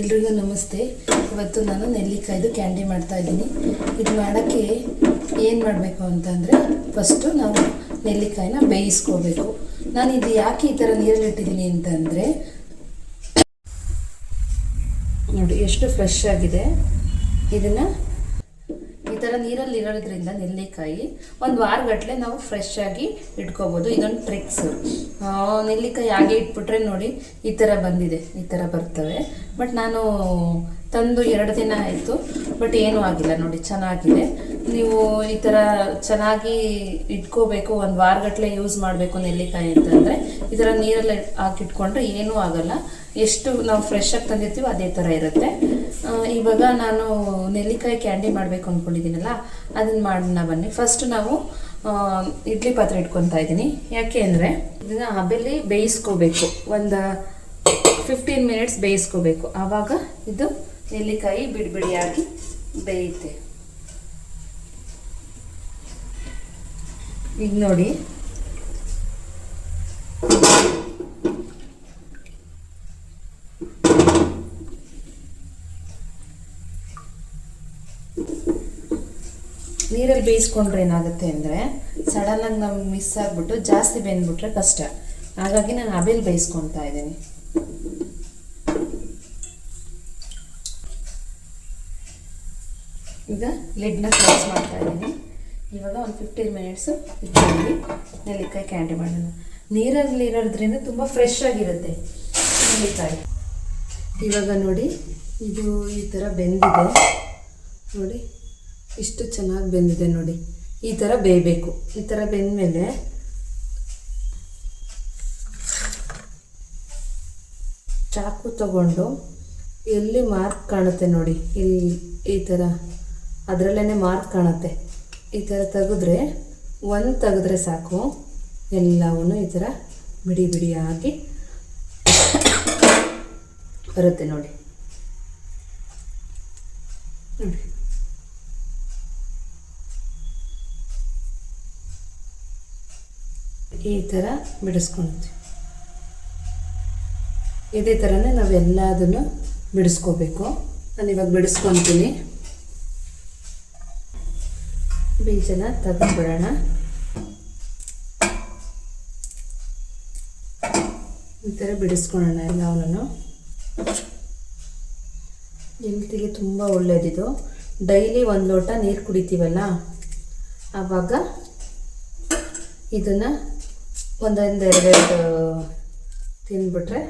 ಎಲ್ರಿಗೂ ನಮಸ್ತೆ. ಇವತ್ತು ನಾನು ನೆಲ್ಲಿಕಾಯ್ದು ಕ್ಯಾಂಡಿ ಮಾಡ್ತಾ ಇದ್ದೀನಿ. ಇದು ಮಾಡೋಕ್ಕೆ ಏನು ಮಾಡಬೇಕು ಅಂತಂದರೆ ಫಸ್ಟು ನಾವು ನೆಲ್ಲಿಕಾಯಿನ ಬೇಯಿಸ್ಕೋಬೇಕು. ನಾನು ಇದು ಯಾಕೆ ಈ ಥರ ನೀರಲ್ಲಿ ಇಟ್ಟಿದ್ದೀನಿ ಅಂತಂದರೆ, ನೋಡಿ, ಎಷ್ಟು ಫ್ರೆಶ್ ಆಗಿದೆ. ಇದನ್ನು ನೀರಲ್ಲಿ ಇರೋದ್ರಿಂದ ನೆಲ್ಲಿಕಾಯಿ ಒಂದು ವಾರಗಟ್ಟಲೆ ನಾವು ಫ್ರೆಶ್ ಆಗಿ ಇಟ್ಕೋಬೋದು. ಇದೊಂದು ಟ್ರಿಕ್ಸ್ ನೆಲ್ಲಿಕಾಯಿ ಹಾಗೆ ಇಟ್ಬಿಟ್ರೆ ನೋಡಿ ಈ ಥರ ಬಂದಿದೆ, ಈ ಥರ ಬರ್ತವೆ. ಬಟ್ ನಾನು ತಂದು ಎರಡು ದಿನ ಆಯಿತು ಬಟ್ ಏನೂ ಆಗಿಲ್ಲ ನೋಡಿ, ಚೆನ್ನಾಗಿದೆ. ನೀವು ಈ ಥರ ಚೆನ್ನಾಗಿ ಇಟ್ಕೋಬೇಕು, ಒಂದು ವಾರಗಟ್ಟಲೆ ಯೂಸ್ ಮಾಡಬೇಕು ನೆಲ್ಲಿಕಾಯಿ ಅಂತಂದರೆ ಈ ಥರ ನೀರಲ್ಲಿ ಹಾಕಿಟ್ಕೊಂಡ್ರೆ ಏನೂ ಆಗಲ್ಲ. ಎಷ್ಟು ನಾವು ಫ್ರೆಶ್ ಆಗಿ ತಂದಿರ್ತೀವೋ ಅದೇ ಥರ ಇರುತ್ತೆ. ಇವಾಗ ನಾನು ನೆಲ್ಲಿಕಾಯಿ ಕ್ಯಾಂಡಿ ಮಾಡಬೇಕು ಅಂದ್ಕೊಂಡಿದ್ದೀನಲ್ಲ ಅದನ್ನು ಮಾಡೋಣ ಬನ್ನಿ. ಫಸ್ಟ್ ನಾವು ಇಡ್ಲಿ ಪಾತ್ರೆ ಇಟ್ಕೊತಾ ಇದ್ದೀನಿ. ಯಾಕೆ ಅಂದರೆ, ಇದನ್ನು ಹಬೆಲಿ ಬೇಯಿಸ್ಕೋಬೇಕು. ಒಂದು ಫಿಫ್ಟೀನ್ ಮಿನಿಟ್ಸ್ ಬೇಯಿಸ್ಕೋಬೇಕು. ಆವಾಗ ಇದು ನೆಲ್ಲಿಕಾಯಿ ಬಿಡಿ ಬಿಡಿಯಾಗಿ ಬೇಯುತ್ತೆ. ಈಗ ನೋಡಿ. ನೀರಲ್ಲಿ ಬೇಯಿಸ್ಕೊಂಡ್ರೆ ಏನಾಗುತ್ತೆ ಅಂದರೆ ಸಡನ್ನಾಗಿ ನಮ್ಗೆ ಮಿಸ್ ಆಗಿಬಿಟ್ಟು ಜಾಸ್ತಿ ಬೆಂದ್ಬಿಟ್ರೆ ಕಷ್ಟ. ಹಾಗಾಗಿ ನಾನು ಅಬೇಲಿ ಬೇಯಿಸ್ಕೊತಾ ಇದ್ದೀನಿ. ಈಗ ಲಿಡ್ನ ಕ್ಲೋಸ್ ಮಾಡ್ತಾ ಇದ್ದೀನಿ. ಇವಾಗ ಒಂದು ಫಿಫ್ಟೀನ್ ಮಿನಿಟ್ಸು ಇಟ್ಕೊಂಡು ನೆಲ್ಲಿಕಾಯಿ ಕ್ಯಾಂಡಿ ಮಾಡೋಣ. ನೀರಲ್ಲಿ ಇರೋದ್ರಿಂದ ತುಂಬ ಫ್ರೆಶ್ ಆಗಿರುತ್ತೆ ನೆಲ್ಲಿಕಾಯಿ. ಇವಾಗ ನೋಡಿ, ಇದು ಈ ಥರ ಬೆಂದಿದೆ. ನೋಡಿ, ಇಷ್ಟು ಚೆನ್ನಾಗಿ ಬೆಂದಿದೆ ನೋಡಿ. ಈ ಥರ ಬೇಯಬೇಕು. ಈ ಥರ ಬೆಂದಮೇಲೆ ಚಾಕು ತಗೊಂಡು ಎಲ್ಲಿ ಮಾರ್ಕ್ ಕಾಣುತ್ತೆ ನೋಡಿ, ಇಲ್ಲಿ ಈ ಥರ ಅದರಲ್ಲೇ ಮಾರ್ಕ್ ಕಾಣುತ್ತೆ. ಈ ಥರ ತೆಗೆದ್ರೆ ಒಂದು ತೆಗೆದ್ರೆ ಸಾಕು. ಎಲ್ಲವನ್ನು ಈ ಥರ ಬಿಡಿ ಬಿಡಿಯಾಗಿ ಬರುತ್ತೆ ನೋಡಿ. ನೋಡಿ. ಈ ಥರ ಬಿಡಿಸ್ಕೊಳ್ತೀವಿ ಇದೇ ಥರನೇ ನಾವೆಲ್ಲದನ್ನು ಬಿಡಿಸ್ಕೋಬೇಕು. ನಾನು ಇವಾಗ ಬಿಡಿಸ್ಕೊತೀನಿ. ಬೀಜನ ತೆಗೆದುಬಿಡೋಣ. ಈ ಥರ ಬಿಡಿಸ್ಕೊಳ್ಳೋಣ ಎಲ್ಲವನ್ನು ಹೆಲ್ತಿಗೆ ತುಂಬ ಒಳ್ಳೆಯದಿದು ಡೈಲಿ ಒಂದು ಲೋಟ ನೀರು ಕುಡಿತೀವಲ್ಲ? ಆವಾಗ ಇದನ್ನು ಒಂದೊಂದು ಎರಡೆರಡು ತಿಂದ್ಬಿಟ್ರೆ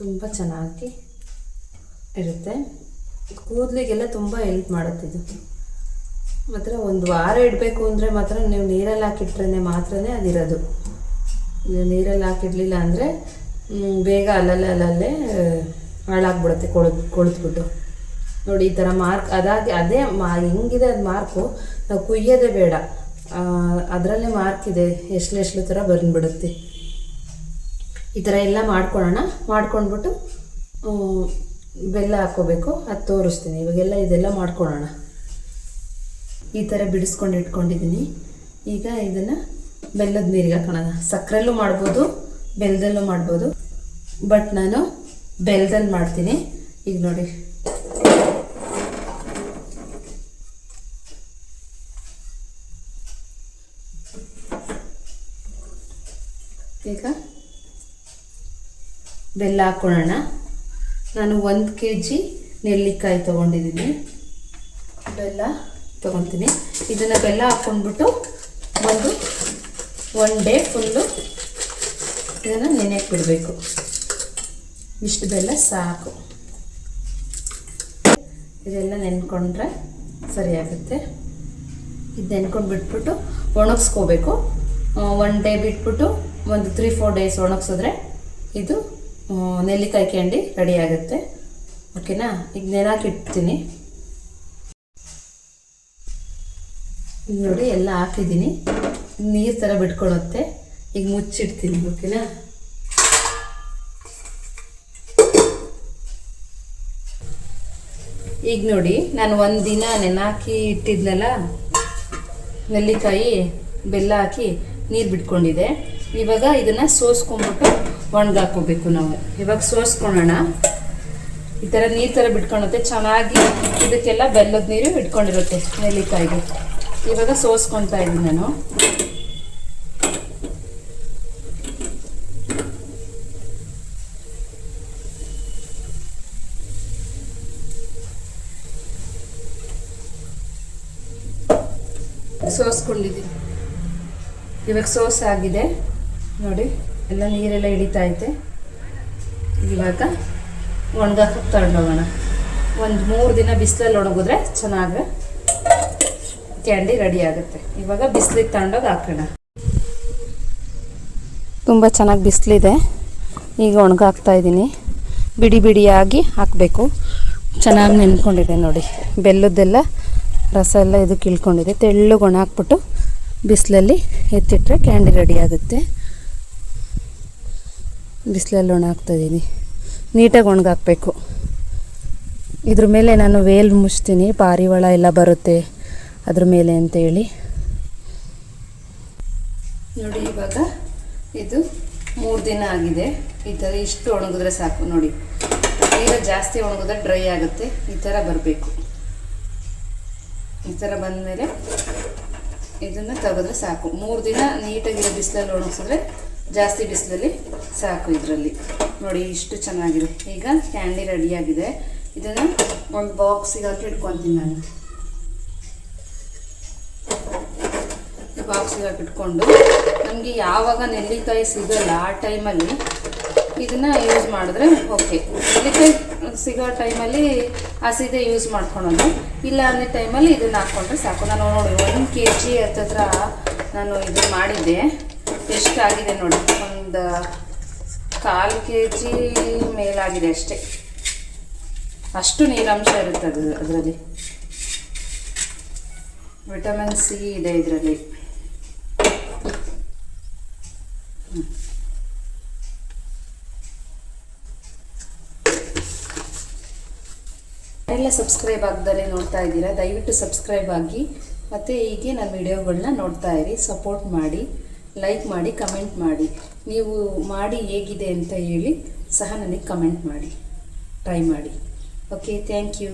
ತುಂಬ ಚೆನ್ನಾಗಿ ಇರುತ್ತೆ. ಕೂದಲಿಗೆಲ್ಲ ತುಂಬ ಹೆಲ್ಪ್ ಮಾಡುತ್ತಿದ್ದು ಮಾತ್ರ ಒಂದು ವಾರ ಇಡಬೇಕು ಅಂದರೆ ಮಾತ್ರ ನೀವು ನೀರಲ್ಲಿ ಹಾಕಿಟ್ರೆ ಮಾತ್ರನೇ ಅದಿರೋದು. ನೀವು ನೀರಲ್ಲಿ ಹಾಕಿಡ್ಲಿಲ್ಲ ಅಂದರೆ ಬೇಗ ಅಲ್ಲಲ್ಲೇ ಅಲ್ಲಲ್ಲೇ ಹಾಳಾಗ್ಬಿಡುತ್ತೆ ಕೊಳದ್ ಕೊಳತ್ಬಿಟ್ಟು ನೋಡಿ, ಈ ಥರ ಮಾರ್ಕ್, ಅದಾಗಿ, ಅದೇ ಮಾ, ಹೆಂಗಿದೆ ಅದು ಮಾರ್ಕು, ನಾವು ಕುಯ್ಯೋದೇ ಬೇಡ. ಅದರಲ್ಲೇ ಮಾರ್ಕ್ ಇದೆ ಎಷ್ಲೆಷ್ಟು ಥರ ಬಂದ್ಬಿಡುತ್ತೆ. ಈ ಥರ ಎಲ್ಲ ಮಾಡ್ಕೊಳ್ಳೋಣ ಮಾಡ್ಕೊಂಡ್ಬಿಟ್ಟು ಬೆಲ್ಲ ಹಾಕ್ಕೋಬೇಕು ಅದು ತೋರಿಸ್ತೀನಿ. ಇವಾಗೆಲ್ಲ ಇದೆಲ್ಲ ಮಾಡ್ಕೊಳ್ಳೋಣ ಈ ಥರ ಬಿಡಿಸ್ಕೊಂಡು ಇಟ್ಕೊಂಡಿದ್ದೀನಿ ಈಗ ಇದನ್ನು ಬೆಲ್ಲದ ನೀರಿಗೆ ಹಾಕೋಣ. ಸಕ್ಕರೆಲ್ಲೂ ಮಾಡ್ಬೋದು ಬೆಲ್ಲದಲ್ಲೂ ಮಾಡ್ಬೋದು. ಬಟ್ ನಾನು ಬೆಲ್ಲದಲ್ಲಿ ಮಾಡ್ತೀನಿ. ಈಗ ನೋಡಿ. ಈಗ ಬೆಲ್ಲ ಹಾಕ್ಕೊಳ್ಳೋಣ ನಾನು ಒಂದು ಕೆ ಜಿ ನೆಲ್ಲಿಕಾಯಿ ತೊಗೊಂಡಿದ್ದೀನಿ ಬೆಲ್ಲ ತೊಗೊತೀನಿ. ಇದನ್ನು ಬೆಲ್ಲ ಹಾಕ್ಕೊಂಡ್ಬಿಟ್ಟು ಒಂದು ಒನ್ ಡೇ ಫುಲ್ಲು ಇದನ್ನು ನೆನೆಯಕ್ಕೆ ಬಿಡಬೇಕು. ಇಷ್ಟು ಬೆಲ್ಲ ಸಾಕು. ಇದೆಲ್ಲ ನೆನ್ಕೊಂಡ್ರೆ ಸರಿಯಾಗುತ್ತೆ ಇದು ನೆನ್ಕೊಂಡು ಬಿಟ್ಬಿಟ್ಟು ಒಣಗಿಸ್ಕೋಬೇಕು. ಒನ್ ಡೇ ಬಿಟ್ಬಿಟ್ಟು ಒಂದು ತ್ರೀ ಫೋರ್ ಡೇಸ್ ಒಣಗಿಸಿದ್ರೆ ಇದು ನೆಲ್ಲಿಕಾಯಿ ಕ್ಯಾಂಡಿ ರೆಡಿ ಆಗುತ್ತೆ. ಓಕೆನಾ ಈಗ ನೆನಾಕಿಡ್ತೀನಿ ಈಗ ನೋಡಿ, ಎಲ್ಲ ಹಾಕಿದ್ದೀನಿ. ನೀರು ಥರ ಬಿಟ್ಕೊಳುತ್ತೆ. ಈಗ ಮುಚ್ಚಿಡ್ತೀನಿ ಓಕೆನಾ ಈಗ ನೋಡಿ, ನಾನು ಒಂದು ದಿನ ನೆನಾಕಿ ಇಟ್ಟಿದ್ನಲ್ಲ, ನೆಲ್ಲಿಕಾಯಿ, ಬೆಲ್ಲ ಹಾಕಿ ನೀರು ಬಿಟ್ಕೊಂಡಿದೆ ಇವಾಗ ಇದನ್ನು ಸೋಸ್ಕೊಂಡ್ಬಿಟ್ಟು ಒಣಗಾಕೋಬೇಕು ನಾವು. ಇವಾಗ ಸೋಸ್ಕೊಳೋಣ. ಈ ಥರ ನೀರು ಥರ ಬಿಟ್ಕೊಳುತ್ತೆ. ಚೆನ್ನಾಗಿ ಇದಕ್ಕೆಲ್ಲ ಬೆಲ್ಲದ ನೀರು ಇಟ್ಕೊಂಡಿರುತ್ತೆ ನೆಲ್ಲಿಕಾಯಿಗೆ. ಇವಾಗ ಸೋಸ್ಕೊತಾ ಇದ್ದೀನಿ ನಾನು. ಸೋಸ್ಕೊಂಡಿದ್ದೀನಿ. ಇವಾಗ ಸೋಸ್ ಆಗಿದೆ. ನೋಡಿ, ಎಲ್ಲ ನೀರೆಲ್ಲ ಇಳಿತಾ ಐತೆ ಇವಾಗ ಒಣಗಾಕಕ್ಕೆ ತಗೊಂಡೋಗೋಣ. ಒಂದು ಮೂರು ದಿನ ಬಿಸಿಲಲ್ಲಿ ಒಣಗಿದ್ರೆ ಚೆನ್ನಾಗಿ ಕ್ಯಾಂಡಿ ರೆಡಿ ಆಗುತ್ತೆ. ಇವಾಗ ಬಿಸಿಲಿಗೆ ತಗೊಂಡೋಗಿ ಹಾಕೋಣ. ತುಂಬ ಚೆನ್ನಾಗಿ ಬಿಸಿಲಿದೆ. ಈಗ ಒಣಗಾಕ್ತಾ ಇದ್ದೀನಿ ಬಿಡಿ ಬಿಡಿಯಾಗಿ ಹಾಕಬೇಕು. ಚೆನ್ನಾಗಿ ನೆನ್ಕೊಂಡಿದೆ ನೋಡಿ. ಬೆಲ್ಲದ್ದೆಲ್ಲ, ರಸ ಎಲ್ಲ ಇದಕ್ಕೆ ಇಳ್ಕೊಂಡಿದೆ. ತೆಳ್ಳಗೆ ಒಣ ಹಾಕ್ಬಿಟ್ಟು ಬಿಸಿಲಲ್ಲಿ ಎತ್ತಿಟ್ರೆ ಕ್ಯಾಂಡಿ ರೆಡಿ ಆಗುತ್ತೆ. ಬಿಸಿಲಲ್ಲಿ ಒಣ ನೀಟಾಗಿ ಒಣಗಾಕಬೇಕು. ಇದ್ರ ಮೇಲೆ ನಾನು ವೇಲ್ ಮುಚ್ತೀನಿ. ಪಾರಿವಾಳ ಎಲ್ಲ ಬರುತ್ತೆ. ಅದ್ರ ಮೇಲೆ ಅಂತ ಹೇಳಿ. ನೋಡಿ, ಇವಾಗ ಇದು ಮೂರು ದಿನ ಆಗಿದೆ. ಈ ಥರ ಇಷ್ಟು ಒಣಗಿದ್ರೆ ಸಾಕು, ನೋಡಿ. ಈಗ ಜಾಸ್ತಿ ಒಣಗಿದ್ರೆ ಡ್ರೈ ಆಗುತ್ತೆ. ಈ ಥರ ಬರಬೇಕು. ಈ ಥರ ಬಂದಮೇಲೆ ಇದನ್ನು ತೆಗೆದ್ರೆ ಸಾಕು. ಮೂರು ದಿನ ನೀಟಾಗಿರೋ ಬಿಸಿಲಲ್ಲಿ ಒಣಗಿಸಿದ್ರೆ ಜಾಸ್ತಿ ಬಿಸಿಲಲ್ಲಿ ಸಾಕು ಇದರಲ್ಲಿ. ನೋಡಿ, ಇಷ್ಟು ಚೆನ್ನಾಗಿದೆ ಈಗ ಕ್ಯಾಂಡಿ ರೆಡಿಯಾಗಿದೆ ಇದನ್ನು ಒಂದು ಬಾಕ್ಸಿಗೆ ಹಾಕಿ ಇಟ್ಕೊತೀನಿ ನಾನು. ಬಾಕ್ಸಿಗೆ ಇಟ್ಕೊಂಡು ನಮಗೆ ಯಾವಾಗ ನೆಲ್ಲಿಕಾಯಿ ಸಿಗಲ್ಲ ಆ ಟೈಮಲ್ಲಿ ಇದನ್ನು ಯೂಸ್ ಮಾಡಿದ್ರೆ ಓಕೆ ನೆಲ್ಲಿಕಾಯಿ ಸಿಗೋ ಟೈಮಲ್ಲಿ ಹಸಿದೆ ಯೂಸ್ ಮಾಡ್ಕೊಳೋದು. ಇಲ್ಲ ಅನ್ನೋ ಟೈಮಲ್ಲಿ ಇದನ್ನು ಹಾಕ್ಕೊಂಡ್ರೆ ಸಾಕು. ನಾನು ನೋಡಿ, ಒಂದು ಕೆ ಜಿ ಹತ್ತತ್ರ ನಾನು ಇದು ಮಾಡಿದ್ದೆ. ಎಷ್ಟಾಗಿದೆ ನೋಡಿ, ಒಂದು ಕಾಲು ಕೆ ಜಿ ಮೇಲಾಗಿದೆ ಅಷ್ಟೇ. ಅಷ್ಟು ನೀರಾಂಶ ಇರುತ್ತೆ ಅದು, ಅದರಲ್ಲಿ. ವಿಟಮಿನ್ ಸಿ ಇದೆ ಇದರಲ್ಲಿ. ಎಲ್ಲ ಸಬ್ಸ್ಕ್ರೈಬ್ ಆಗದರೆ ನೋಡ್ತಾ ಇದ್ದೀರಾ, ದಯವಿಟ್ಟು ಸಬ್ಸ್ಕ್ರೈಬ್ ಆಗಿ. ಮತ್ತು ಹೀಗೆ ನನ್ನ ವಿಡಿಯೋಗಳನ್ನ ನೋಡ್ತಾ ಇರಿ ಸಪೋರ್ಟ್ ಮಾಡಿ ಲೈಕ್ ಮಾಡಿ ಕಮೆಂಟ್ ಮಾಡಿ. ನೀವು ಮಾಡಿ ಹೇಗಿದೆ ಅಂತ ಹೇಳಿ ಸಹ ನನಗೆ ಕಮೆಂಟ್ ಮಾಡಿ ಟ್ರೈ ಮಾಡಿ. Okay thank you